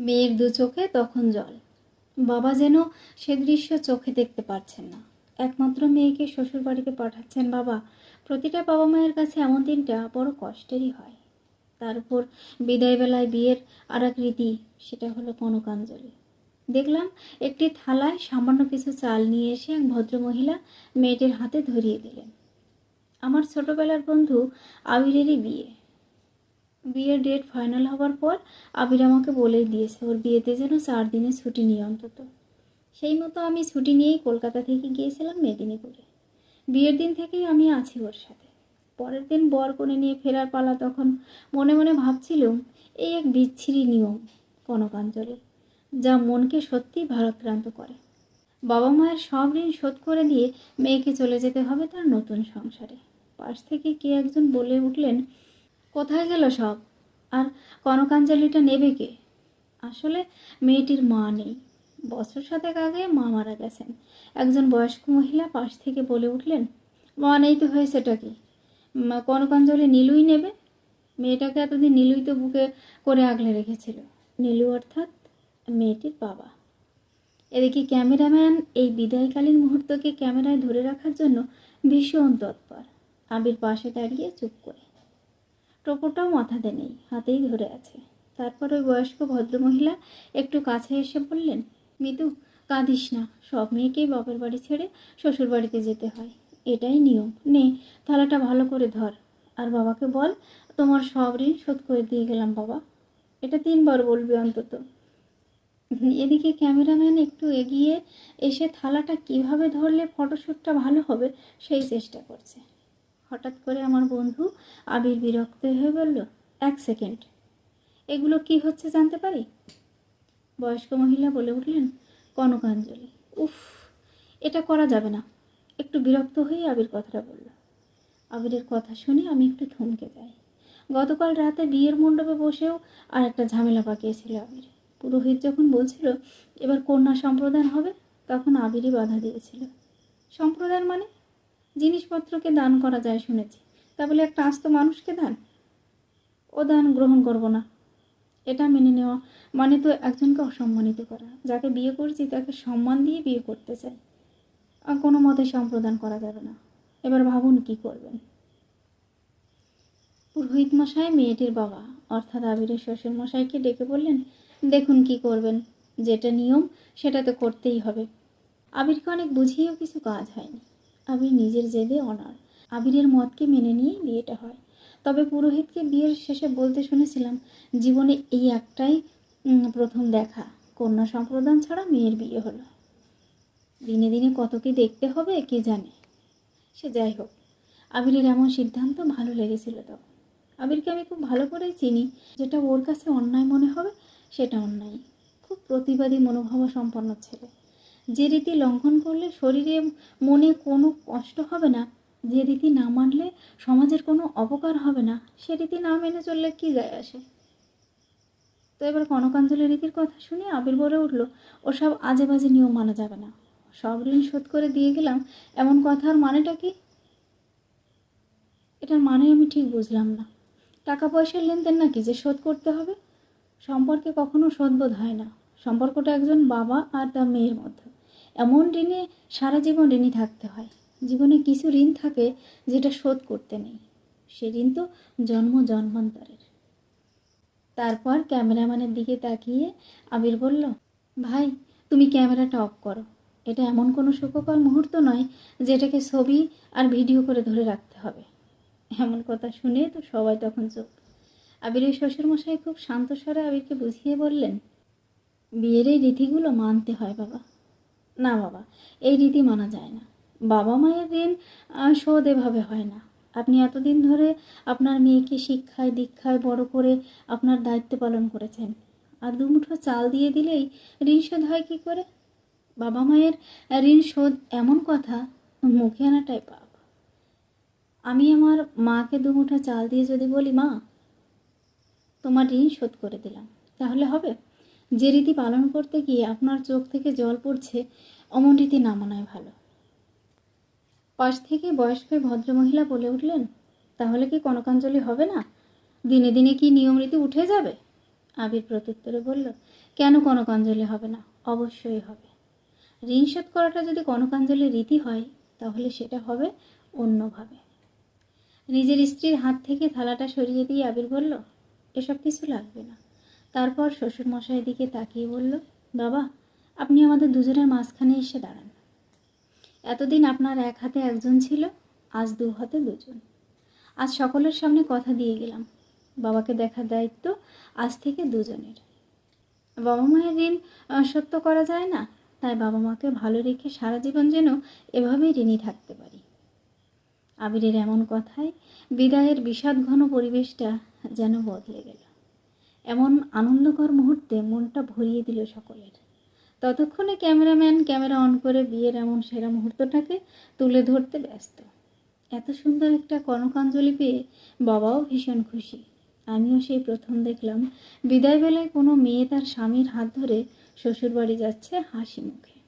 মেয়ের দু চোখে তখন জল। বাবা যেন সে দৃশ্য চোখে দেখতে পারছেন না। একমাত্র মেয়েকে শ্বশুর বাড়িতে পাঠাচ্ছেন বাবা, প্রতিটা বাবা মায়ের কাছে এমন দিনটা বড় কষ্টেরই হয়। তার উপর বিদায়বেলায় বিয়ের আর এক রীতি সেটা হলো কনকাঞ্জলি। দেখলাম একটি থালায় সামান্য কিছু চাল নিয়ে এসে এক ভদ্রমহিলা মেয়েটির হাতে ধরিয়ে দিলেন। আমার ছোটবেলার বন্ধু আবিরেরই বিয়ে। বিয়ের ডেট ফাইনাল হওয়ার পর আবির আমাকে বলেই দিয়েছে, ওর বিয়েতে যেন চার দিনের ছুটি নিয়ে অন্তত। সেই মতো আমি ছুটি নিয়েই কলকাতা থেকে গিয়েছিলাম মেদিনীপুরে। বিয়ের দিন থেকেই আমি আছি ওর সাথে। পরের দিন বর করে নিয়ে ফেরার পালা তখন মনে মনে ভাবছিলাম, এই এক বিচ্ছিরি নিয়ম কনকাঞ্জলি, যা মনকে সত্যিই ভারাক্রান্ত করে। বাবা মায়ের সব ঋণ শোধ করে দিয়ে মেয়েকে চলে যেতে হবে তার নতুন সংসারে। পাশ থেকে কে একজন বলে উঠলেন কোথায় গেল সব? আর কনকাঞ্জলিটা নেবে কে? আসলে মেয়েটির মা নেই। বছর সাতেক আগে মা মারা গেছেন। একজন বয়স্ক মহিলা পাশ থেকে বলে উঠলেন, মা নেই তো হয়েছেটা কি? কনকাঞ্জলি নীলুই নেবে? মেয়েটাকে এতদিন নীলুই তো বুকে করে আগলে রেখেছিল। নীলু অর্থাৎ মেয়েটির বাবা। এদিকে ক্যামেরাম্যান এই বিদায়কালীন মুহূর্তকে ক্যামেরায় ধরে রাখার জন্য ভীষণ তৎপর। আবির পাশে দাঁড়িয়ে চুপ করে। টোপরটাও মাথাতে নেই হাতেই ধরে আছে। তারপর ওই বয়স্ক ভদ্রমহিলা একটু কাছে এসে বললেন, মিতু, কাঁদিস না, সব মেয়েকেই বাপের বাড়ি ছেড়ে শ্বশুর বাড়িতে যেতে হয়। এটাই নিয়ম। নে, থালাটা ভালো করে ধর। আর বাবাকে বল, তোমার সব ঋণ শোধ করে দিয়ে গেলাম বাবা। এটা তিনবার বলবি অন্তত। এদিকে ক্যামেরাম্যান একটু এগিয়ে এসে থালাটা কীভাবে ধরলে ফটোশ্যুটটা ভালো হবে, সেই চেষ্টা করছে। হঠাৎ করে আমার বন্ধু আবির বিরক্ত হয়ে বলল, এক সেকেন্ড, এগুলো কি হচ্ছে জানতে পারি? বয়স্ক মহিলা বলে উঠলেন, কনকাঞ্জলি। উফ, এটা করা যাবে না। একটু বিরক্ত হয়ে আবির কথাটা বলল। আবিরের কথা শুনে আমি একটু থমকে যাই। গতকাল রাতে বিয়ের মণ্ডপে বসেও আর একটা ঝামেলা পাকিয়েছিল আবির। পুরোহিত যখন বলছিল, এবার কন্যা সম্প্রদান হবে, তখন আবিরই বাধা দিয়েছিল। সম্প্রদান মানে? জিনিসপত্রকে দান করা যায় শুনেছি। তা বলে একটা আস্ত মানুষকে দান? ও দান গ্রহণ করব না। এটা মেনে নেওয়া মানে তো একজনকে অসম্মানিত করা। যাকে বিয়ে করছি তাকে সম্মান দিয়ে বিয়ে করতে চাই। আর কোনো মতে সম্প্রদান করা যাবে না। এবার ভাবুন কি করবেন? পুরোহিত মশাই, মেয়েটির বাবা, অর্থাৎ আবিরের শ্বশুর মশাইকে ডেকে বললেন, দেখুন কি করবেন। যেটা নিয়ম, সেটা তো করতেই হবে। আবিরকে অনেক বুঝিয়েও কিছু কাজ হয়নি। আবির নিজের জেদে অনার। আবিরের মতকে মেনে নিয়ে বিয়েটা হয়। তবে পুরোহিতকে বিয়ের শেষে বলতে শুনেছিলাম, জীবনে এই একটাই প্রথম দেখা। কন্যা সম্প্রদান ছাড়া মেয়ের বিয়ে হলো। দিনে দিনে কত কি দেখতে হবে, কে জানে? সে যাই হোক, আবিরের এমন সিদ্ধান্ত ভালো লেগেছিল তখন আবিরকে আমি খুব ভালো করেই চিনি। যেটা ওর কাছে অন্যায় মনে হবে, সেটা অন্যায়। খুব প্রতিবাদী মনোভাব সম্পন্ন ছেলে। যে রীতি লঙ্ঘন করলে শরীরে মনে কোনো কষ্ট হবে না, যে রীতি না মানলে সমাজের কোনো অপকার হবে না, সে রীতি না মেনে চললে কী যায় আসে? তো এবার কনকাঞ্জলি রীতির কথা শুনে আবির বলে উঠল, ওসব আজে বাজে নিয়ম মানা যাবে না। সব ঋণ শোধ করে দিয়ে গেলাম, এমন কথার মানেটা কি? এটার মানে আমি ঠিক বুঝলাম না। টাকা পয়সার লেনদেন নাকি যে শোধ করতে হবে? সম্পর্কে কখনো শোধবোধ হয় না। সম্পর্কটা একজন বাবা আর তার মেয়ের মধ্যে। এমন ঋণে সারা জীবন ঋণী থাকতে হয়। জীবনে কিছু ঋণ থাকে যেটা শোধ করতে নেই। সে ঋণ তো জন্ম জন্মান্তরের। তারপর ক্যামেরাম্যানের দিকে তাকিয়ে আবির বলল, ভাই, তুমি ক্যামেরাটা অফ করো। এটা এমন কোনো সুখকর মুহূর্ত নয় যেটাকে ছবি আর ভিডিও করে ধরে রাখতে হবে। এমন কথা শুনে তো সবাই তখন চুপ। আবিরের শ্বশুরমশাই খুব শান্ত স্বরে আবিরকে বুঝিয়ে বললেন, বিয়ের এই রীতিগুলো মানতে হয় বাবা। না বাবা, এই রীতি মানা যায় না। বাবা মায়ের ঋণ শোধ এভাবে হয় না। আপনি এতদিন ধরে আপনার মেয়েকে শিক্ষায়, দীক্ষায় বড় করে আপনার দায়িত্ব পালন করেছেন। আর দুমুঠো চাল দিয়ে দিলেই ঋণ শোধ হয় কী করে? বাবা মায়ের ঋণ শোধ এমন কথা মুখে আনাটাই পাপ। আমি আমার মাকে দুমুঠো চাল দিয়ে যদি বলি, মা, তোমার ঋণ শোধ করে দিলাম, তাহলে হবে? যে রীতি পালন করতে গিয়ে আপনার চোখ থেকে জল পড়ছে, অমন রীতি না মানায় ভালো। পাশ থেকে বয়স্ক ভদ্রমহিলা বলে উঠলেন, তাহলে কি কনকাঞ্জলি হবে না? দিনে দিনে কি নিয়ম রীতি উঠে যাবে? আবির প্রত্যুত্তরে বলল, কেন কনকাঞ্জলি হবে না? অবশ্যই হবে। ঋণ শোধ করাটা যদি কনকাঞ্জলির রীতি হয়, তাহলে সেটা হবে অন্যভাবে। নিজের স্ত্রীর হাত থেকে থালাটা সরিয়ে দিয়ে আবির বলল, এসব কিছু লাগবে না। তারপর শ্বশুরমশাইয়ের দিকে তাকিয়ে বলল, বাবা, আপনি আমাদের দুজনের মাঝখানে এসে দাঁড়ান। এতদিন আপনার এক হাতে একজন ছিল, আজ দু হাতে দুজন। আজ সকলের সামনে কথা দিয়ে গেলাম। বাবাকে দেখার দায়িত্ব আজ থেকে দুজনের। বাবা মায়ের ঋণ সত্য করা যায় না, তাই বাবা মাকে ভালো রেখে সারা জীবন যেন এভাবেই ঋণী থাকতে পারি। আবিরের এমন কথায় বিদায়ের বিষাদ ঘন পরিবেশটা যেন বদলে গেল। এমন আনন্দকর মুহূর্তে মনটা ভরিয়ে দিল সকলের। ততক্ষণে ক্যামেরাম্যান ক্যামেরা অন করে বিয়ের এমন সেরা মুহূর্তটাকে তুলে ধরতে ব্যস্ত। এত সুন্দর একটা কনকাঞ্জলি পেয়ে বাবাও ভীষণ খুশি। আমিও সেই প্রথম দেখলাম, বিদায়বেলায় কোনো মেয়ে তার স্বামীর হাত ধরে শ্বশুরবাড়ি যাচ্ছে হাসি মুখে।